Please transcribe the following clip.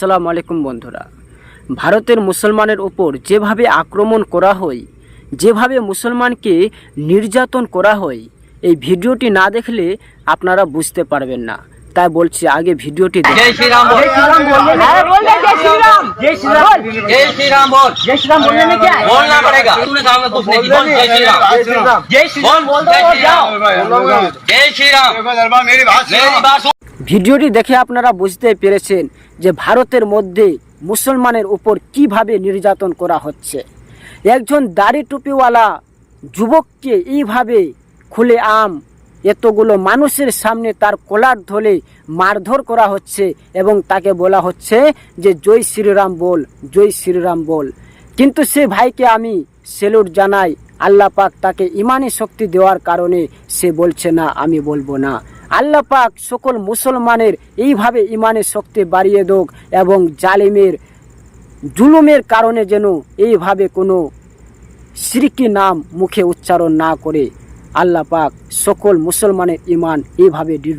আসসালামু আলাইকুম বন্ধুরা ভারতের মুসলমানের ওপর যেভাবে আক্রমণ করা হয় যেভাবে মুসলমানকে নির্যাতন করা হয় এই ভিডিওটি না দেখলে আপনারা বুঝতে পারবেন না তাই বলছি আগে ভিডিওটি দেখুন। ভিডিওটি দেখে আপনারা বুঝতে পেরেছেন যে ভারতের মধ্যে মুসলমানের উপর কীভাবে নির্যাতন করা হচ্ছে। একজন দাড়ি টুপিওয়ালা যুবককে এইভাবে খুলে আম, এতগুলো মানুষের সামনে তার কোলার ধলে মারধর করা হচ্ছে এবং তাকে বলা হচ্ছে যে, জয় শ্রীরাম বল, জয় শ্রীরাম বল। কিন্তু সে ভাইকে আমি সেলুট জানাই, আল্লাহ পাক তাকে ইমানি শক্তি দেওয়ার কারণে সে বলছে, না, আমি বলব না। আল্লাহ পাক সকল মুসলমানের এইভাবে ইমানের শক্তি বাড়িয়ে দোক এবং জালিমের জুলুমের কারণে যেন এইভাবে কোনো সিরকি নাম মুখে উচ্চারণ না করে। আল্লাহ পাক সকল মুসলমানের ইমান এইভাবে